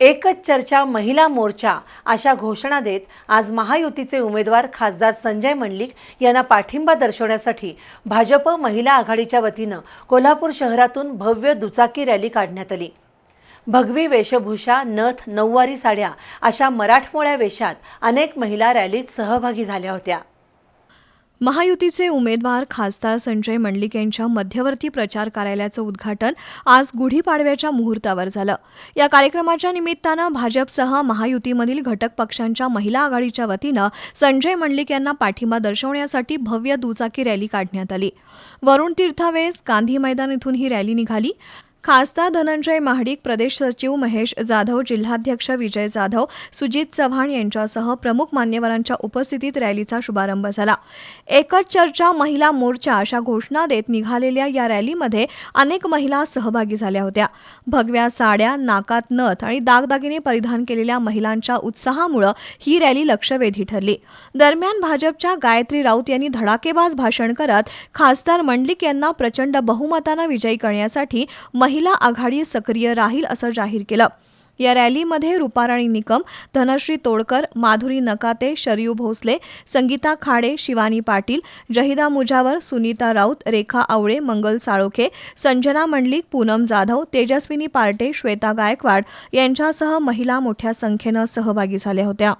एकच चर्चा महिला मोर्चा अशा घोषणा देत आज महायुतीचे उमेदवार खासदार संजय मंडलिक यांना पाठिंबा दर्शवण्यासाठी भाजप महिला आघाडीच्या वतीनं कोल्हापूर शहरातून भव्य दुचाकी रॅली काढण्यात आली. भगवी वेशभूषा नथ नऊवारी साड्या अशा मराठमोळ्या वेशात अनेक महिला रॅलीत सहभागी झाल्या होत्या. महायुतीचे उमेदवार खासदार संजय मंडलिक यांच्या मध्यवर्ती प्रचार कार्यालयाचं उद्घाटन आज गुढीपाडव्याच्या मुहूर्तावर झालं. या कार्यक्रमाच्या निमित्तानं भाजपसह महायुतीमधील घटक पक्षांच्या महिला आघाडीच्या वतीनं संजय मंडलिक यांना पाठिंबा दर्शवण्यासाठी भव्य दुचाकी रॅली काढण्यात आली. वरुण तीर्थावेस गांधी मैदान इथून ही रॅली निघाली. खासदार धनंजय महाडिक प्रदेश सचिव महेश जाधव जिल्हाध्यक्ष विजय जाधव सुजित चव्हाण यांच्यासह प्रमुख मान्यवरांच्या उपस्थितीत रॅलीचा शुभारंभ झाला. एकच चर्चा महिला मोर्चा अशा घोषणा देत निघालेल्या या रॅलीमध्ये अनेक महिला सहभागी झाल्या होत्या. भगव्या साड्या नाकात नथ आणि दागदागिने परिधान केलेल्या महिलांच्या उत्साहामुळे ही रॅली लक्षवेधी ठरली. दरम्यान भाजपच्या गायत्री राऊत यांनी धडाकेबाज भाषण करत खासदार मंडलिक यांना प्रचंड बहुमतानं विजयी करण्यासाठी महिला आघाडी सक्रिय राहील असं जाहीर केलं. या रॅलीमध्ये रुपाराणी निकम धनश्री तोडकर माधुरी नकाते शरयू भोसले संगीता खाडे शिवानी पाटील जहिदा मुजावर सुनीता राऊत रेखा आवळे मंगल साळोखे संजना मंडलिक पूनम जाधव तेजस्विनी पार्टे श्वेता गायकवाड यांच्यासह महिला मोठ्या संख्येनं सहभागी झाल्या होत्या.